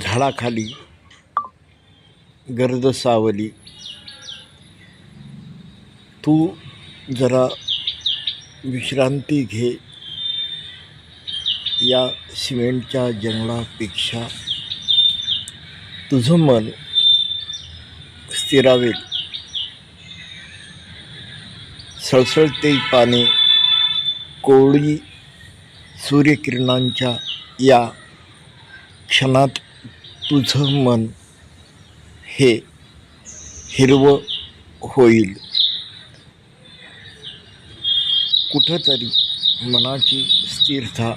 झाडाखाली गर्द सावली. तू जरा विश्रांती घे. या सिमेंटच्या जंगलापेक्षा तुझं मन स्थिरावेल. सळसळते पाने कोवळी सूर्यकिरणांच्या या क्षणात तुझं मन हे हिरवं होईल. कुठंतरी मनाची स्थिरता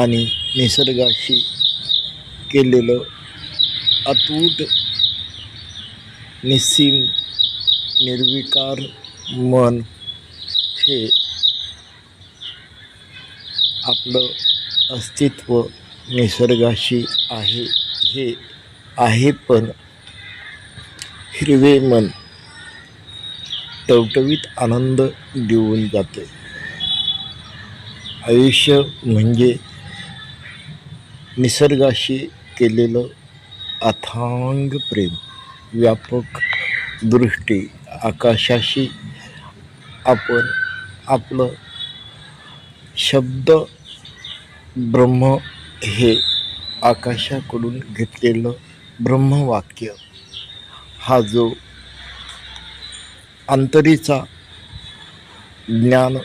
आणि निसर्गाशी केलेलं अतूट निस्सीम निर्विकार मन हे आपलं अस्तित्व निसर्गाशी आहे हे आहे पण हिरवे मन टवटवीत आनंद देऊन जाते. आयुष्य म्हणजे निसर्गाशी केलेलं अथांग प्रेम व्यापक दृष्टी आकाशाशी आपण आपलं शब्द ब्रह्म हे आकाशाकडून घेतलेलं ब्रह्मवाक्य हा जो अंतरीचा ज्ञान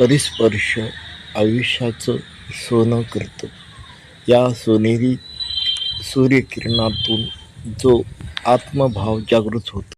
परिस्पर्श आयुष्याचं सोनं करतं. या सोनेरी सूर्यकिरणातून जो आत्मभाव जागृत होतो.